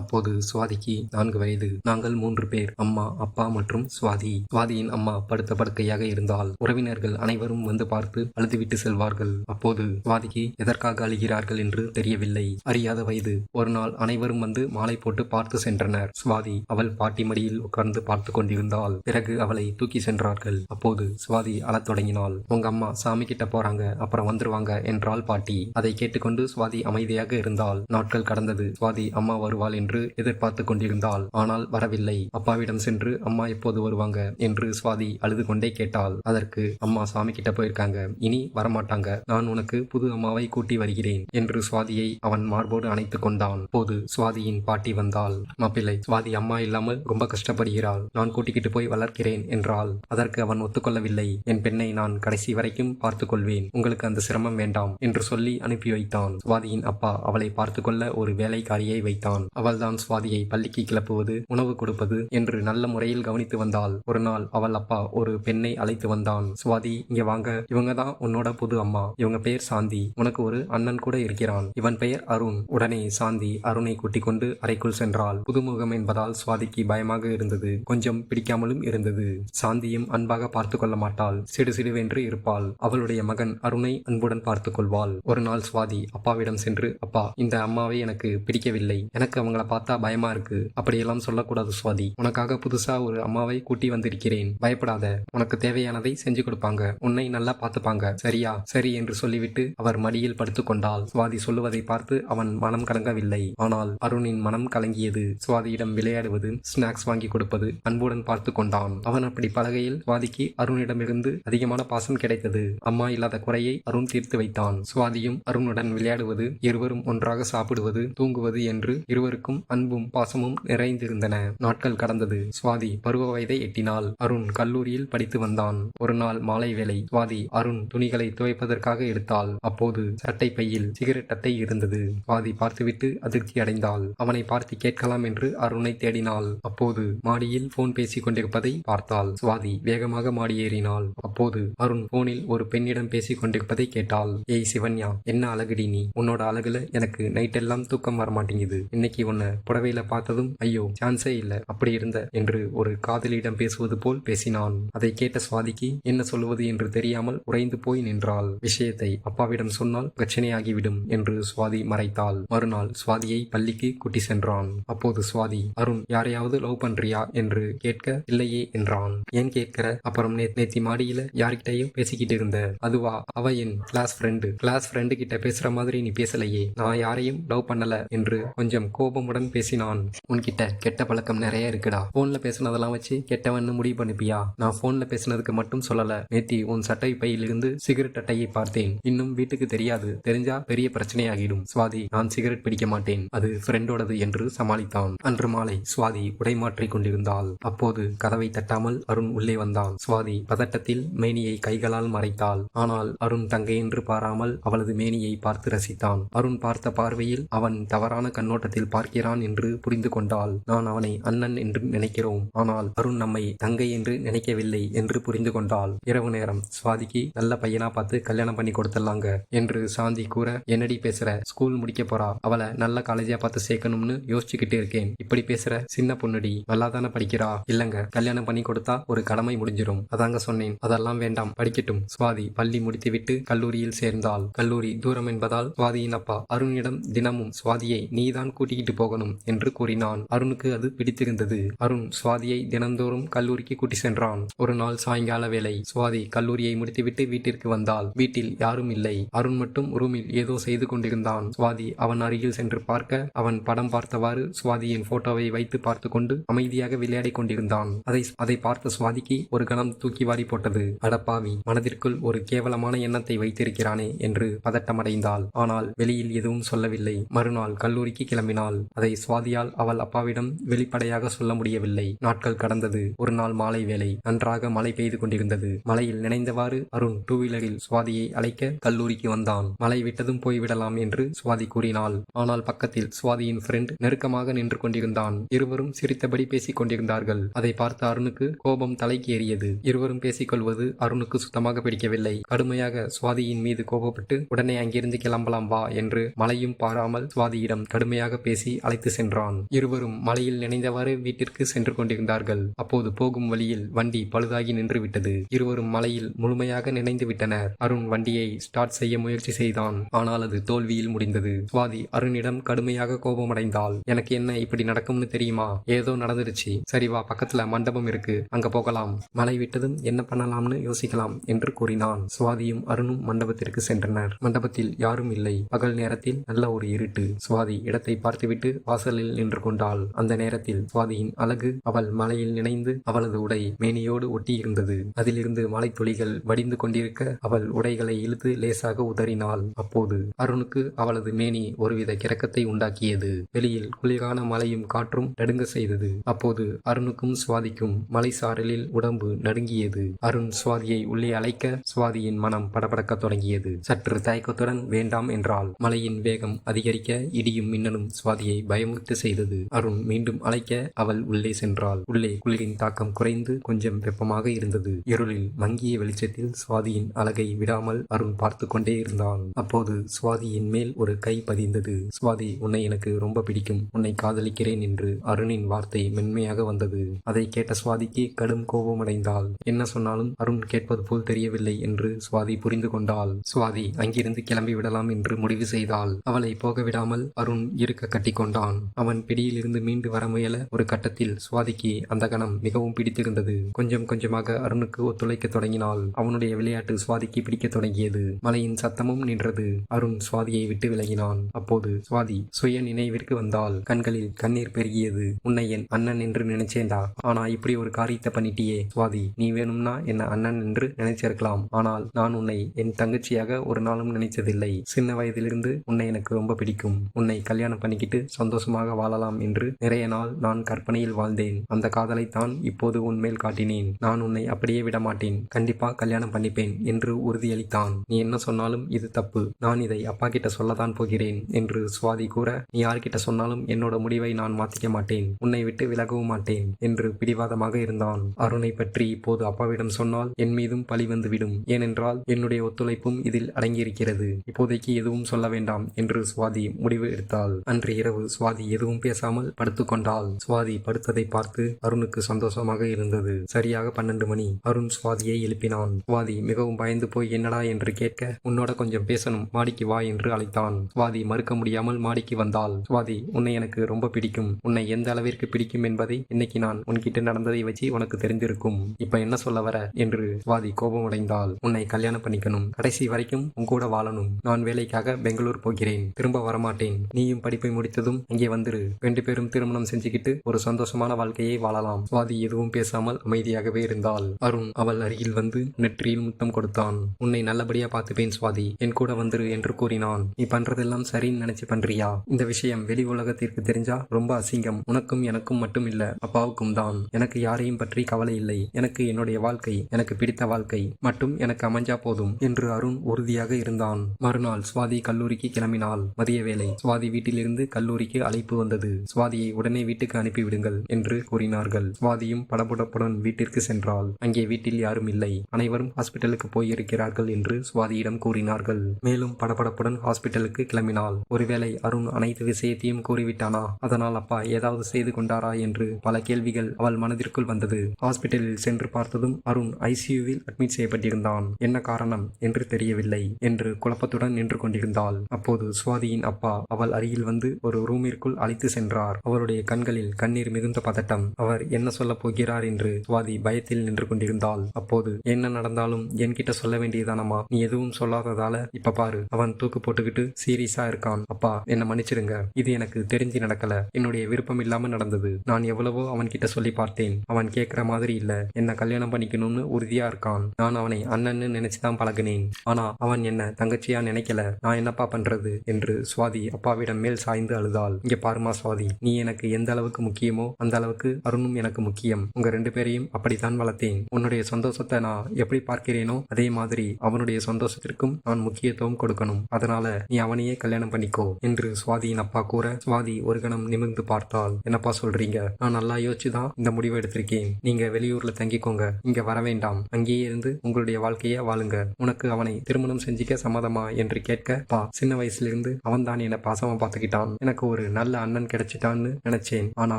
அப்போது சுவாதிக்கு நான்கு வயது. நாங்கள் மூன்று பேர் அம்மா அப்பா மற்றும் சுவாதி. சுவாதியின் அம்மா படுத்த படுக்கையாக இருந்தால் உறவினர்கள் அனைவரும் வந்து பார்த்து அழுதுவிட்டு செல்வார்கள். அப்போது சுவாதிக்கு எதற்காக அழுகிறார்கள் என்று தெரியவில்லை. அறியாத வயது. ஒரு நாள் அனைவரும் வந்து மாலை போட்டு பார்த்து சென்றனர். சுவாதி அவள் பாட்டி மடியில் உட்கார்ந்து பார்த்து கொண்டிருந்தாள். பிறகு அவளை தூக்கி சென்றார்கள். அப்போது சுவாதி அழத் தொடங்கினாள். உங்க அம்மா சாமி கிட்ட போறாங்க. அப்புறம் வந்துருவாங்க என்றாள் பாட்டி. அதை கேட்டுக்கொண்டு சுவாதி அமைதியாக இருந்தால் நாட்கள் கடந்தது. சுவாதி அம்மா வருவாள் என்று என்று எதிர்பார்த்து கொண்டிருந்தாள். ஆனால் வரவில்லை. அப்பாவிடம் சென்று அம்மா எப்போது வருவாங்க? என்று சுவாதி அழுது கொண்டே கேட்டாள். அதற்கு அம்மா சாமி கிட்ட போயிருக்காங்க. இனி வரமாட்டாங்க. நான் உனக்கு புது அம்மாவை கூட்டி வருகிறேன். என்று சுவாதியை அவன் மார்போடு அணைத்துக் கொண்டான். போது சுவாதியின் பாட்டி வந்தாள். மாப்பிள்ளை சுவாதி அம்மா இல்லாமல் ரொம்ப கஷ்டப்படுகிறாள். நான் கூட்டிக்கிட்டு போய் வளர்க்கிறேன் என்றாள். அதற்கு அவன் ஒத்துக்கொள்ளவில்லை. என் பெண்ணை நான் கடைசி வரைக்கும் பார்த்துக் கொள்வேன். உங்களுக்கு அந்த சிரமம் வேண்டாம் என்று சொல்லி அனுப்பி வைத்தான். சுவாதியின் அப்பா அவளை பார்த்து கொள்ள ஒரு வேலைக்காரியை வைத்தான். அவள் அவள்தான் சுவாதியை பள்ளிக்கு கிளப்புவது உணவு கொடுப்பது என்று நல்ல முறையில் கவனித்து வந்தாள். ஒரு நாள் அவள் அப்பா ஒரு பெண்ணை அழைத்து வந்தான். சுவாதி இங்க வாங்க. இவங்க தான் உன்னோட புது அம்மா. இவங்க பெயர் சாந்தி. உனக்கு ஒரு அண்ணன் கூட இருக்கிறான். இவன் பெயர் அருண். உடனே சாந்தி அருணை கூட்டிக் கொண்டு அறைக்குள் சென்றாள். புதுமுகம் என்பதால் சுவாதிக்கு பயமாக இருந்தது. கொஞ்சம் பிடிக்காமலும் இருந்தது. சாந்தியும் அன்பாக பார்த்து கொள்ள மாட்டாள். சிடு சிடுவென்று இருப்பாள். அவளுடைய மகன் அருணை அன்புடன் பார்த்துக் கொள்வாள். ஒரு நாள் சுவாதி அப்பாவிடம் சென்று அப்பா இந்த அம்மாவை எனக்கு பிடிக்கவில்லை. எனக்கு அவங்க அவங்கள பார்த்தா பயமா இருக்கு. அப்படியெல்லாம் சொல்லக்கூடாது சுவாதி. உனக்காக புதுசா ஒரு அம்மாவை கூட்டி வந்திருக்கிறேன். பயப்படாத. உனக்கு தேவையானதை செஞ்சு கொடுப்பாங்க. உன்னை நல்லா பார்த்துப்பாங்க. சரியா? சரி என்று சொல்லிவிட்டு அவர் மடியில் படுத்துக்கொண்டால் சுவாதி சொல்லுவதை பார்த்து அவன் மனம் கலங்கவில்லை. ஆனால் அருணின் மனம் கலங்கியது. சுவாதியிடம் விளையாடுவது ஸ்நாக்ஸ் வாங்கி கொடுப்பது அன்புடன் பார்த்து கொண்டான். அவன் அப்படி பலகையில் சுவாதிக்கு அருணிடமிருந்து அதிகமான பாசம் கிடைத்தது. அம்மா இல்லாத குறையை அருண் தீர்த்து வைத்தான். சுவாதியும் அருணுடன் விளையாடுவது இருவரும் ஒன்றாக சாப்பிடுவது தூங்குவது என்று இருவருக்கும் அன்பும் பாசமும் நிறைந்திருந்தன. நாட்கள் கடந்தது. சுவாதி பருவ வயதை எட்டினாள். அருண் கல்லூரியில் படித்து வந்தான். ஒரு நாள் மாலை வேளை சுவாதி அருண் துணிகளை துவைப்பதற்காக எடுத்தாள். அப்போது சட்டை பையில் சிகரெட் அட்டை இருந்தது. சுவாதி பார்த்துவிட்டு அதிர்ச்சி அடைந்தாள். அவனை பார்த்து கேட்கலாம் என்று அருணை தேடினாள். அப்போது மாடியில் போன் பேசிக் கொண்டிருப்பதை பார்த்தாள். சுவாதி வேகமாக மாடி ஏறினாள். அப்போது அருண் போனில் ஒரு பெண்ணிடம் பேசிக் கொண்டிருப்பதை கேட்டாள். ஏய் சிவன்யா என்ன அழகுடி நீ? உன்னோட அழகுல எனக்கு நைட் எல்லாம் தூக்கம் வர மாட்டேங்குது இன்னைக்கு உன்னை புடவையில பார்த்ததும் ஐயோ சான்ஸே இல்ல. அப்படி இருந்த என்று ஒரு காதலியிடம் பேசுவது போல் பேசினான். அதை கேட்ட சுவாதிக்கு என்ன சொல்லுவது என்று தெரியாமல் உறைந்து போய் நின்றாள். விஷயத்தை அப்பாவிடம் சொன்னால் பிரச்சனையாகிவிடும் என்று சுவாதி மறைத்தாள். மறுநாள் சுவாதியை பள்ளிக்கு குட்டி சென்றான். அப்போது சுவாதி அருண் யாரையாவது லவ் பண்றியா? என்று கேட்க இல்லையே என்றான். ஏன் கேட்கிற? அப்புறம் நேத்தி மாடியில யார்கிட்டயும் பேசிக்கிட்டு இருந்த. அதுவா? அவ என் கிளாஸ் ஃப்ரெண்டு கிளாஸ் ஃப்ரெண்டு கிட்ட பேசுற மாதிரி நீ பேசலையே. நான் யாரையும் லவ் பண்ணல என்று கொஞ்சம் கோபம் கோபமுடன் பேசினான். உன்கிட்ட கெட்ட பழக்கம் நிறைய இருக்குடா. போன்ல பேசுனதெல்லாம் வச்சு கெட்டவன்னு முடிவு பண்ணிப்பியா? நான் போன்ல பேசுனதுக்கு மட்டும் சொல்லல. நேத்தி உன் சட்டை பையிலிருந்து சிகரெட் அட்டையை பார்த்தேன். இன்னும் வீட்டுக்கு தெரியாது. தெரிஞ்சா பெரிய பிரச்சனையாகிடும். சுவாதி நான் சிகரெட் பிடிக்க மாட்டேன். அது ஃப்ரெண்டோடது என்று சமாளித்தான். அன்று மாலை சுவாதி உடை மாற்றிக் கொண்டிருந்தாள். அப்போது கதவை தட்டாமல் அருண் உள்ளே வந்தான். சுவாதி பதட்டத்தில் மேனியை கைகளால் மறைத்தாள். ஆனால் அருண் தங்கை என்று பாராமல் அவளது மேனியை பார்த்து ரசித்தான். அருண் பார்த்த பார்வையில் அவன் தவறான கண்ணோட்டத்தில் பார்க்கிறான் என்று புரிந்து கொண்டாள் நான் அவனை அண்ணன் என்று நினைக்கிறோம். ஆனால் அருண் நம்மை தங்கை என்று நினைக்கவில்லை என்று புரிந்து கொண்டாள் இரவு நேரம். சுவாதிக்கு நல்ல பையனா பார்த்து கல்யாணம் பண்ணி கொடுத்துடலாங்க என்று சாந்தி கூற என்னடி பேசுற? ஸ்கூல் முடிக்க போறா? அவளை நல்ல காலேஜா பார்த்து சேர்க்கணும்னு யோசிச்சுக்கிட்டு இருக்கேன். இப்படி பேசுற சின்ன பொண்ணுடி நல்லா தானே படிக்கிறா? இல்லங்க கல்யாணம் பண்ணி கொடுத்தா ஒரு கடமை முடிஞ்சிடும் அதாங்க சொன்னேன். அதெல்லாம் வேண்டாம் படிக்கட்டும். சுவாதி பள்ளி முடித்துவிட்டு கல்லூரியில் சேர்ந்தாள். கல்லூரி தூரம் என்பதால் சுவாதியின் அப்பா அருணிடம் தினமும் சுவாதியை நீதான் கூட்டிக்கிட்டு போ போகணும் என்று கூறினான். அருணுக்கு அது பிடித்திருந்தது. அருண் சுவாதியை தினந்தோறும் கல்லூரிக்கு கூட்டி சென்றான். ஒரு நாள் சாயங்கால வேளை சுவாதி கல்லூரியை முடித்துவிட்டு வீட்டிற்கு வந்தாள். வீட்டில் யாரும் இல்லை. அருண் மட்டும் ரூமில் ஏதோ செய்து கொண்டிருந்தான். சுவாதி அவன் அருகில் சென்று பார்க்க அவன் படம் பார்த்தவாறு சுவாதியின் போட்டோவை வைத்து பார்த்து கொண்டு அமைதியாக விளையாடிக் கொண்டிருந்தான். அதை அதை பார்த்த சுவாதிக்கு ஒரு கணம் தூக்கி வாரி போட்டது. அடப்பாவி மனதிற்குள் ஒரு கேவலமான எண்ணத்தை வைத்திருக்கிறானே என்று பதட்டமடைந்தாள். ஆனால் வெளியில் எதுவும் சொல்லவில்லை. மறுநாள் கல்லூரிக்கு கிளம்பினாள். அதை சுவாதியால் அவள் அப்பாவிடம் வெளிப்படையாக சொல்ல முடியவில்லை. நாட்கள் கடந்தது. ஒரு நாள் மாலை வேளை. நன்றாக மழை பெய்து கொண்டிருந்தது. மழையில் நினைந்தவாறு அருண் டூ வீலரில் சுவாதியை அழைக்க கல்லூரிக்கு வந்தான். மழை விட்டதும் போய்விடலாம் என்று சுவாதி கூறினாள். ஆனால் பக்கத்தில் சுவாதியின் ஃப்ரெண்ட் நெருக்கமாக நின்று கொண்டிருந்தான். இருவரும் சிரித்தபடி பேசிக் கொண்டிருந்தார்கள். அதை பார்த்த அருணுக்கு கோபம் தலைக்கு ஏறியது. இருவரும் பேசிக்கொள்வது அருணுக்கு சுத்தமாக பிடிக்கவில்லை. கடுமையாக சுவாதியின் மீது கோபப்பட்டு உடனே அங்கிருந்து கிளம்பலாம் வா என்று மழையும் பாராமல் சுவாதியிடம் கடுமையாக பேசி அழைத்து சென்றான். இருவரும் மலையில் நினைந்தவாறு வீட்டிற்கு சென்று கொண்டிருந்தார்கள். அப்போது போகும் வழியில் வண்டி பழுதாகி நின்று விட்டது இருவரும் மலையில் முழுமையாக நினைந்து விட்டனர். அருண் வண்டியை ஸ்டார்ட் செய்ய முயற்சி செய்தான். ஆனால் அது தோல்வியில் முடிந்தது. சுவாதி அருணிடம் கடுமையாக கோபமடைந்தாள். எனக்கு என்ன இப்படி நடக்கும்னு தெரியுமா? ஏதோ நடந்துருச்சு சரி வா பக்கத்துல மண்டபம் இருக்கு. அங்க போகலாம். மழை விட்டதும் என்ன பண்ணலாம்னு யோசிக்கலாம் என்று கூறினான். சுவாதியும் அருணும் மண்டபத்திற்கு சென்றனர். மண்டபத்தில் யாரும் இல்லை. பகல் நேரத்தில் நல்ல ஒரு இருட்டு. சுவாதி இடத்தை பார்த்துவிட்டு வாசலில் நின்று கொண்டாள். அந்த நேரத்தில் சுவாதியின் அழகு அவள் மலையில் நினைந்து அவளது உடை மேனியோடு ஒட்டியிருந்தது. அதிலிருந்து மலை துளிகள் வடிந்து கொண்டிருக்க அவள் உடைகளை இழுத்து லேசாக உதறினாள். அப்போது அருணுக்கு அவளது மேனி ஒருவித கிறக்கத்தை உண்டாக்கியது. வெளியில் குளிரான மலையும் காற்றும் நடுங்க செய்தது. அப்போது அருணுக்கும் சுவாதிக்கும் மலை சாரலில் உடம்பு நடுங்கியது. அருண் சுவாதியை உள்ளே அழைக்க சுவாதியின் மனம் படபடக்க தொடங்கியது. சற்று தயக்கத்துடன் வேண்டாம் என்றாள். மலையின் வேகம் அதிகரிக்க இடியும் மின்னலும் சுவாதியை பயமுற்று செய்தது. அருண் மீண்டும் அழைக்க அவள் உள்ளே சென்றாள். உள்ளே குளிரின் தாக்கம் குறைந்து கொஞ்சம் வெப்பமாக இருந்தது. இருளில் மங்கிய வெளிச்சத்தில் சுவாதியின் அழகை விடாமல் அருண் பார்த்து கொண்டே இருந்தான். அப்போது சுவாதியின் மேல் ஒரு கை பதிந்தது. சுவாதி உன்னை எனக்கு ரொம்ப பிடிக்கும். உன்னை காதலிக்கிறேன் என்று அருணின் வார்த்தை மென்மையாக வந்தது. அதை கேட்ட சுவாதிக்கு கடும் கோபமடைந்தாள் என்ன சொன்னாலும் அருண் கேட்பது போல் தெரியவில்லை என்று சுவாதி புரிந்து கொண்டாள். சுவாதி அங்கிருந்து கிளம்பி விடலாம் என்று முடிவு செய்தாள். அவளை போக விடாமல் அருண் இருக்க கொண்டான். அவன் பிடியிலிருந்து மீண்டு வர முயல ஒரு கட்டத்தில் சுவாதிக்கு அந்த கணம் மிகவும் பிடித்திருந்தது. கொஞ்சம் கொஞ்சமாக அருணுக்கு ஒத்துழைக்க தொடங்கினாள். அவனுடைய விளையாட்டு சுவாதிக்கு பிடிக்க தொடங்கியது. மலையின் சத்தமும் நின்றது. அருண் சுவாதியை விட்டு விலகினான். அப்போது சுவாதி சுய நினைவிற்கு வந்தால் கண்களில் கண்ணீர் பெருகியது. உன்னை என் அண்ணன் என்று நினைச்சேண்டா ஆனா இப்படி ஒரு காரியத்தை பண்ணிட்டியே. சுவாதி நீ வேணும்னா என்ன அண்ணன் என்று நினைச்சிருக்கலாம். ஆனால் நான் உன்னை என் தங்கச்சியாக ஒரு நாளும் நினைச்சதில்லை. சின்ன வயதிலிருந்து உன்னை எனக்கு ரொம்ப பிடிக்கும். உன்னை கல்யாணம் பண்ணிக்கிட்டு சந்தோஷமாக வாழலாம் என்று நிறைய நாள் நான் கற்பனையில் வாழ்ந்தேன். அந்த காதலை தான் இப்போது உன்மேல் காட்டினேன். நான் உன்னை அப்படியே விட மாட்டேன் கண்டிப்பா கல்யாணம் பண்ணிப்பேன் என்று உறுதியளித்தான். நீ என்ன சொன்னாலும் இது தப்பு. நான் இதை அப்பா கிட்ட சொல்லத்தான் போகிறேன் என்று சுவாதி கூற நீ யார்கிட்ட சொன்னாலும் என்னோட முடிவை நான் மாத்திக்க மாட்டேன். உன்னை விட்டு விலகவும் மாட்டேன் என்று பிடிவாதமாக இருந்தான். அருணை பற்றி இப்போது அப்பாவிடம் சொன்னால் என் மீதும் பழி வந்துவிடும். ஏனென்றால் என்னுடைய ஒத்துழைப்பும் இதில் அடங்கியிருக்கிறது. இப்போதைக்கு எதுவும் சொல்ல வேண்டாம் என்று சுவாதி முடிவு எடுத்தாள். அன்று இரவு சுவாதி எதுவும் பேசாமல் படுத்துக்கொண்டாள். சுவாதி படுத்ததை பார்த்து அருணுக்கு சந்தோஷமாக இருந்தது. சரியாக பன்னெண்டு மணி. அருண் சுவாதியை எழுப்பினான். சுவாதி மிகவும் பயந்து போய் என்னடா என்று கேட்க உன்னோட கொஞ்சம் பேசணும். மாடிக்கு வா என்று அழைத்தான். சுவாதி மறுக்க முடியாமல் மாடிக்கு வந்தாள். சுவாதி உன்னை எனக்கு ரொம்ப பிடிக்கும். உன்னை எந்த அளவிற்கு பிடிக்கும் என்பதை இன்னைக்கு நான் உன்கிட்ட நடந்ததை வச்சு உனக்கு தெரிஞ்சிருக்கும் இப்ப என்ன சொல்ல வர? என்று சுவாதி கோபமடைந்தாள். உன்னை கல்யாணம் பண்ணிக்கணும். கடைசி வரைக்கும் உன் கூட வாழணும். நான் வேலைக்காக பெங்களூர் போகிறேன். திரும்ப வரமாட்டேன். நீயும் படிப்பை முடித்ததும் இங்கே வந்துரு. ரெண்டு பேரும் திருமணம் செஞ்சுக்கிட்டு ஒரு சந்தோஷமான வாழ்க்கையை வாழலாம். சுவாதி எதுவும் பேசாமல் அமைதியாகவே இருந்தாள். அருண் அவள் அருகில் வந்து நெற்றியில் முத்தம் கொடுத்தான். உன்னை நல்லபடியா பார்த்துப்பேன் சுவாதி. என் கூட வந்துரு என்று கூறினான். நீ பண்றதெல்லாம் சரின்னு நினைச்சு பண்றியா? இந்த விஷயம் வெளி உலகத்திற்கு தெரிஞ்சா ரொம்ப அசிங்கம். உனக்கும் எனக்கும் மட்டும் இல்ல அப்பாவுக்கும் தான். எனக்கு யாரையும் பற்றி கவலை இல்லை. எனக்கு என்னுடைய வாழ்க்கை எனக்கு பிடித்த வாழ்க்கை. மட்டும் எனக்கு அமைஞ்சா போதும் என்று அருண் உறுதியாக இருந்தான். மறுநாள் சுவாதி கல்லூரிக்கு கிளம்பினாள். மதிய வேலை சுவாதி வீட்டிலிருந்து கல்லூரி கல்லூரிக்கு அழைப்பு வந்தது. சுவாதியை உடனே வீட்டுக்கு அனுப்பிவிடுங்கள் என்று கூறினார்கள். சுவாதியும் படபடப்புடன் வீட்டிற்கு சென்றாள். அங்கே வீட்டில் யாரும் இல்லை. அனைவரும் ஹாஸ்பிட்டலுக்கு போயிருக்கிறார்கள் என்று சுவாதியிடம் கூறினார்கள். மேலும் படபடப்புடன் ஹாஸ்பிட்டலுக்கு கிளம்பினாள். ஒருவேளை அருண் அனைத்து விஷயத்தையும் கூறிவிட்டானா? அதனால் அப்பா ஏதாவது செய்து கொண்டாரா என்று பல கேள்விகள் அவள் மனதிற்குள் வந்தது. ஹாஸ்பிட்டலில் சென்று பார்த்ததும் அருண் ஐசியூவில் அட்மிட் செய்யப்பட்டிருந்தான். என்ன காரணம் என்று தெரியவில்லை என்று குழப்பத்துடன் நின்று கொண்டிருந்தாள். அப்போது சுவாதியின் அப்பா அவள் அருகில் வந்து ஒரு ரூமிற்குள் அழைத்து சென்றார். அவருடைய கண்களில் கண்ணீர் மிகுந்த பதட்டம். அவர் என்ன சொல்லப் போகிறார் என்று சுவாதி பயத்தில் நின்று கொண்டிருந்தாள். அப்போது என்ன நடந்தாலும் என்கிட்ட சொல்ல வேண்டியதானமா நீ எதுவும் சொல்லாததால இப்ப பாரு. அவன் தூக்கு போட்டுக்கிட்டு சீரியஸா இருக்கான். அப்பா என்ன மன்னிச்சிடுங்க. இது எனக்கு தெரிஞ்சு நடக்கல. என்னுடைய விருப்பம் இல்லாம நடந்தது. நான் எவ்வளவோ அவன் கிட்ட சொல்லி பார்த்தேன். அவன் கேட்கிற மாதிரி இல்ல. என்ன கல்யாணம் பண்ணிக்கணும்னு உறுதியா இருக்கான். நான் அவனை அண்ணன்னு நினைச்சுதான் பழகினேன். ஆனா அவன் என்ன தங்கச்சியா நினைக்கல. நான் என்னப்பா பண்றது? என்று சுவாதி அப்பாவிடம் மேல் சாய்ந்து அழுதாள் இங்க பாருமா சுவாதி நீ எனக்கு எந்த அளவுக்கு முக்கியமோ அந்த அளவுக்கு அருணும் எனக்கு முக்கியம். உங்க ரெண்டு பேரையும் அப்படித்தான் வளர்த்தேன். உன்னுடைய சந்தோஷத்தை நான் எப்படி பார்க்கிறேனோ அதே மாதிரி அவனுடைய சந்தோஷத்திற்கும் நான் முக்கியத்துவம் கொடுக்கணும். அதனால நீ அவனையே கல்யாணம் பண்ணிக்கோ என்று சுவாதியின் அப்பா கூற சுவாதி ஒரு கணம் நிமிர்ந்து பார்த்தால் என்னப்பா சொல்றீங்க? நான் நல்லா யோசிச்சு தான் இந்த முடிவை எடுத்திருக்கேன். நீங்க வெளியூர்ல தங்கிக்கோங்க. இங்க வர வேண்டாம். அங்கேயே இருந்து உங்களுடைய வாழ்க்கையை வாழுங்க. உனக்கு அவனை திருமணம் செஞ்சுக்க சம்மதமா? என்று கேட்க பா சின்ன வயசுல இருந்து அவன் தான் என்ன பாசமா பார்த்துக்கிட்டான். எனக்கு ஒரு நல்ல அண்ணன் கிடைச்சிட்டான்னு நினைச்சேன். ஆனா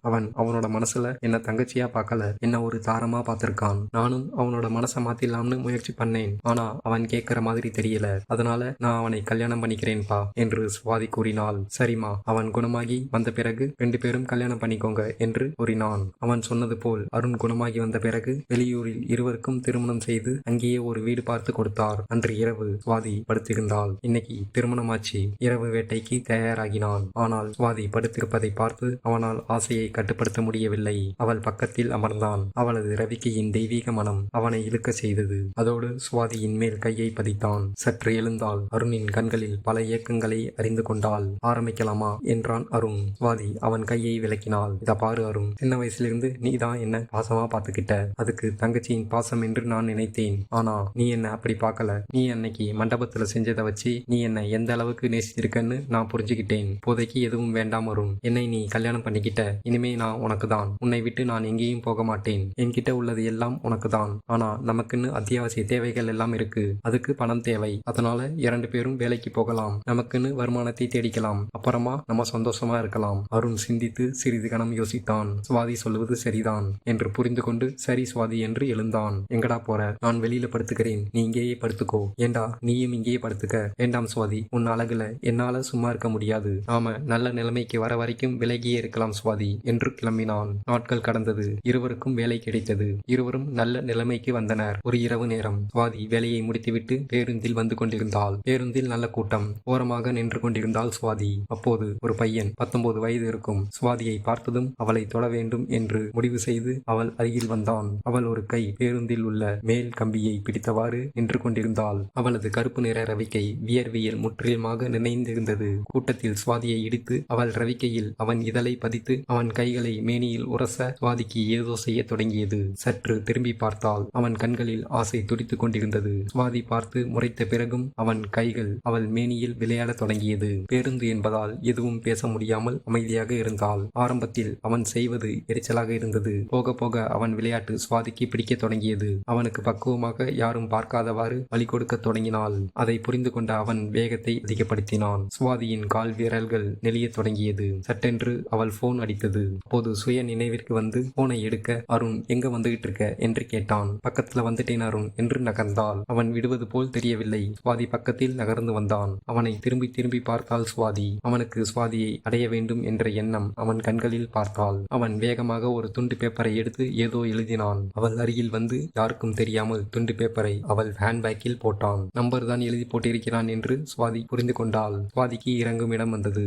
அவன் அவனோட மனசுல என்ன தங்கச்சியா பார்க்கல. என்ன ஒரு தாரமா பார்த்திருக்கான். நானும் அவனோட மனசை மாத்திடலாம்னு முயற்சி பண்ணேன். ஆனா அவன் கேட்கிற மாதிரி தெரியல. அதனால நான் அவனை கல்யாணம் பண்ணிக்கிறேன்பா என்று சுவாதி கூறினாள். சரிம்மா. அவன் குணமாகி வந்த பிறகு ரெண்டு பேரும் கல்யாணம் பண்ணிக்கோங்க என்று கூறினான். அவன் சொன்னது போல் அருண் குணமாகி வந்த பிறகு வெளியூரில் இருவருக்கும் திருமணம் செய்து அங்கேயே ஒரு வீடு பார்த்து கொடுத்தார். அன்று இரவு சுவாதி படுத்திருந்தாள். இன்னைக்கு திருமணமாச்சு. இரவு வேட்டைக்கு தயாராகினான். ஆனால் சுவாதி படுத்திருப்பதை பார்த்து அவனால் ஆசையை கட்டுப்படுத்த முடியவில்லை. அவள் பக்கத்தில் அமர்ந்தான். அவளது ரவிக்கையின் தெய்வீக மனம் அவனை இழுக்க செய்தது. அதோடு சுவாதியின் மேல் கையை பதித்தான். சற்று எழுந்தாள். அருணின் கண்களில் பல இயக்கங்களை அறிந்து கொண்டாள். ஆரம்பிக்கலாமா? என்றான் அருண். சுவாதி அவன் கையை விளக்கினாள். இத பாரு அருண். சின்ன வயசிலிருந்து நீ தான் என்ன பாசமா பாத்துக்கிட்ட அதுக்கு தங்கச்சியின் பாசம் என்று நான் நினைத்தேன். ஆனா நீ என்ன அப்படி பார்க்கல? நீ அன்னைக்கு மண்டபத்துல செஞ்சதை வச்சு நீ என்ன எந்த அளவுக்கு நேசிச்சிருக்கன்னு நான் புரிஞ்சுக்கிட்டேன். இப்போதைக்கு எதுவும் வேண்டாம் வரும் என்னை நீ கல்யாணம் பண்ணிக்கிட்ட. இனிமே நான் உனக்கு தான் உன்னை விட்டு நான் எங்கேயும் போக மாட்டேன். என்கிட்ட உள்ளது எல்லாம் உனக்கு தான் ஆனா நமக்குன்னு அத்தியாவசிய தேவைகள் எல்லாம் இருக்கு. அதுக்கு பணம் தேவை. அதனால இரண்டு பேரும் வேலைக்கு போகலாம். நமக்குன்னு வருமானத்தை தேடிக்கலாம். அப்புறமா நம்ம சந்தோஷமா இருக்கலாம். அருண் சிந்தித்து சிறிது கணம் யோசித்தான். சுவாதி சொல்லுவது சரிதான் என்று புரிந்து கொண்டு சரி சுவாதி என்று எழுந்தான். எங்கடா போற? நான் வெளியில படுத்துக்கிறேன். நீ இங்கேயே படுத்துக்கோ. ஏண்டா? நீயும் இங்கேயே படுத்துக்க. வேண்டாம் சுவாதி. உன் அழகுல என்னால சும்மா இருக்க முடியாது. நாம நல்ல நிலைமைக்கு வர வரைக்கும் விலகியே இருக்கலாம் சுவாதி என்று கிளம்பினான். நாட்கள் கடந்தது. இருவருக்கும் வேலை கிடைத்தது. இருவரும் நல்ல நிலைமைக்கு வந்தனர். ஒரு இரவு நேரம். சுவாதி வேலையை முடித்துவிட்டு பேருந்தில் வந்து கொண்டிருந்தாள். பேருந்தில் நல்ல கூட்டம். ஓரமாக நின்று கொண்டிருந்தாள் சுவாதி. அப்போது ஒரு பையன் பத்தொன்பது வயது இருக்கும். சுவாதியை பார்த்ததும் அவளை தொட வேண்டும் என்று முடிவு செய்து அவள் அருகில் வந்தான். அவள் ஒரு கை பேருந்தில் உள்ள மேல் கம்பியை பிடித்தவாறு நின்று கொண்டிருந்தாள். அவளது கருப்பு நிற ரவிக்கை வியர்வியல் முற்றிலுமாக நினைந்திருந்தது. கூட்டத்தில் சுவாதியை இடித்து அவள் ரவிக்கையில் அவன் இதழை பதித்து அவன் கைகளை மேனியில் உரச சுவாதிக்கு ஏதோ செய்ய தொடங்கியது. சற்று திரும்பி பார்த்தால் அவன் கண்களில் ஆசை துடித்துக் கொண்டிருந்தது. சுவாதி பார்த்து முறைத்த பிறகும் அவன் கைகள் அவள் மேனியில் விளையாடத் தொடங்கியது. பேருந்து என்பதால் எதுவும் பேச முடியாமல் அமைதியாக இருந்தால் ஆரம்பத்தில் அவன் செய்வது எரிச்சலாக இருந்தது. போக போக அவன் விளையாட்டு சுவாதிக்கு பிடிக்க தொடங்கியது. அவனுக்கு பக்குவமாக யாரும் பார்க்காதவாறு வழி கொடுக்க தொடங்கினாள். அதை புரிந்து கொண்ட அவன் வேகத்தை அதிகப்படுத்தினான். சுவாதியின் கால் விரல்கள் நெளியத் தொடங்கியது. சட்டென்று அவள் போன் அடித்தது. அப்போது சுய நினைவிற்கு வந்து போனை எடுக்க அருண் எங்க வந்துகிட்டு இருக்க என்று கேட்டான். பக்கத்துல வந்துட்டேன் அருண் என்று நகர்ந்தாள். அவன் விடுவது போல் தெரியவில்லை. சுவாதி பக்கத்தில் நகர்ந்து வந்தான். அவனை திரும்பி திரும்பி பார்த்தாள் சுவாதி. அவனுக்கு சுவாதியை அடைய வேண்டும் என்ற எண்ணம் அவன் கண்களில் பார்த்தாள். அவன் வேகமாக ஒரு துண்டு பேப்பரை எடுத்து ஏதோ எழுதினான். அவள் அருகில் வந்து யாருக்கும் தெரியாமல் துண்டு பேப்பரை அவள் ஹேண்ட்பேக்கில் போட்டான். நம்பர் தான் எழுதி போட்டிருக்கிறான் என்று சுவாதி புரிந்து கொண்டாள். சுவாதிக்கு இறங்கும் இடம் வந்தது.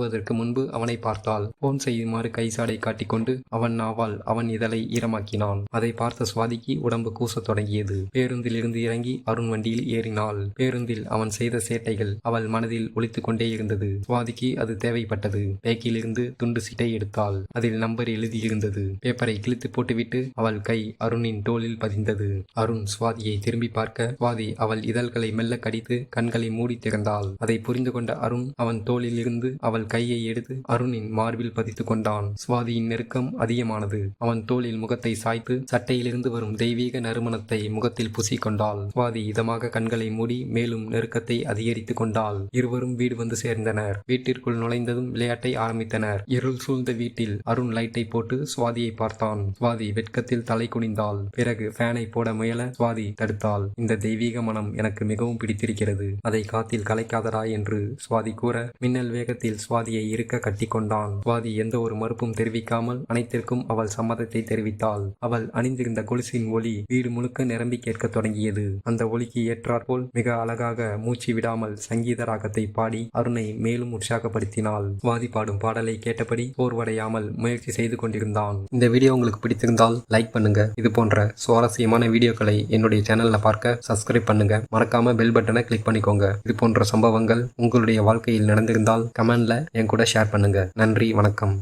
தொடங்குவதற்கு முன்பு அவனை பார்த்தாள். போன் செய்யுமாறு கைசாடை காட்டிக்கொண்டு அவன் நாவால் அவன் இதழை ஈரமாக்கினான். அதை பார்த்த சுவாதிக்கு உடம்பு கூசத் தொடங்கியது. பேருந்தில் இருந்து இறங்கி அருண் வண்டியில் ஏறினாள். பேருந்தில் அவன் செய்த சேட்டைகள் அவள் மனதில் ஒலித்துக் கொண்டே இருந்தது. சுவாதிக்கு அது தேவைப்பட்டது. பேக்கிலிருந்து துண்டு சீட்டை எடுத்தாள். அதில் நம்பர் எழுதியிருந்தது. பேப்பரை கிழித்து போட்டுவிட்டு அவள் கை அருணின் தோளில் பதிந்தது. அருண் சுவாதியை திரும்பி பார்க்க சுவாதி அவள் இதழ்களை மெல்ல கடித்து கண்களை மூடி திறந்தாள். அதை புரிந்து கொண்ட அருண் அவன் தோளில் இருந்து அவள் கையை எடுத்து அருணின் மார்பில் பதித்துக் கொண்டான். சுவாதியின் நெருக்கம் அதிகமானது. அவன் தோளில் முகத்தை சாய்த்து சட்டையிலிருந்து வரும் தெய்வீக நறுமணத்தை முகத்தில் பூசிக்கொண்டாள். சுவாதி இதமாக கண்களை மூடி மேலும் நெருக்கத்தை அதிகரித்துக் கொண்டாள். இருவரும் வீடு வந்து சேர்ந்தனர். வீட்டிற்குள் நுழைந்ததும் விளையாட்டை ஆரம்பித்தனர். இருள் சூழ்ந்த வீட்டில் அருண் லைட்டை போட்டு சுவாதியை பார்த்தான். சுவாதி வெட்கத்தில் தலை குனிந்தாள். பிறகு ஃபேனை போட முயல சுவாதி தடுத்தாள். இந்த தெய்வீக மனம் எனக்கு மிகவும் பிடித்திருக்கிறது. அதை காத்தில் கலைக்காதடா என்று சுவாதி கூற மின்னல் வேகத்தில் சுவாதியை இருக்க கட்டிக்கொண்டான். சுவாதி எந்த ஒரு மறுப்பும் தெரிவிக்காமல் அனைத்திற்கும் அவள் சம்மதத்தை தெரிவித்தாள். அவள் அணிந்திருந்த கொலுசின் ஒளி வீடு முழுக்க நிரம்பி கேட்கத் தொடங்கியது. அந்த ஒலிக்கு ஏற்றாற்போல் மிக அழகாக மூச்சு விடாமல் சங்கீத ராகத்தை பாடி அருணை மேலும் உற்சாகப்படுத்தினாள். சுவாதி பாடும் பாடலை கேட்டபடி போர்வடையாமல் முயற்சி செய்து கொண்டிருந்தான். இந்த வீடியோ உங்களுக்கு பிடித்திருந்தால் லைக் பண்ணுங்க. இது போன்ற சுவாரஸ்யமான வீடியோக்களை என்னுடைய சேனல்ல பார்க்க சப்ஸ்கிரைப் பண்ணுங்க. மறக்காம பெல் பட்டனை கிளிக் பண்ணிக்கோங்க. இது போன்ற சம்பவங்கள் உங்களுடைய வாழ்க்கையில் நடந்திருந்தால் கமெண்ட்ல என் கூட ஷேர் பண்ணுங்க. நன்றி வணக்கம்.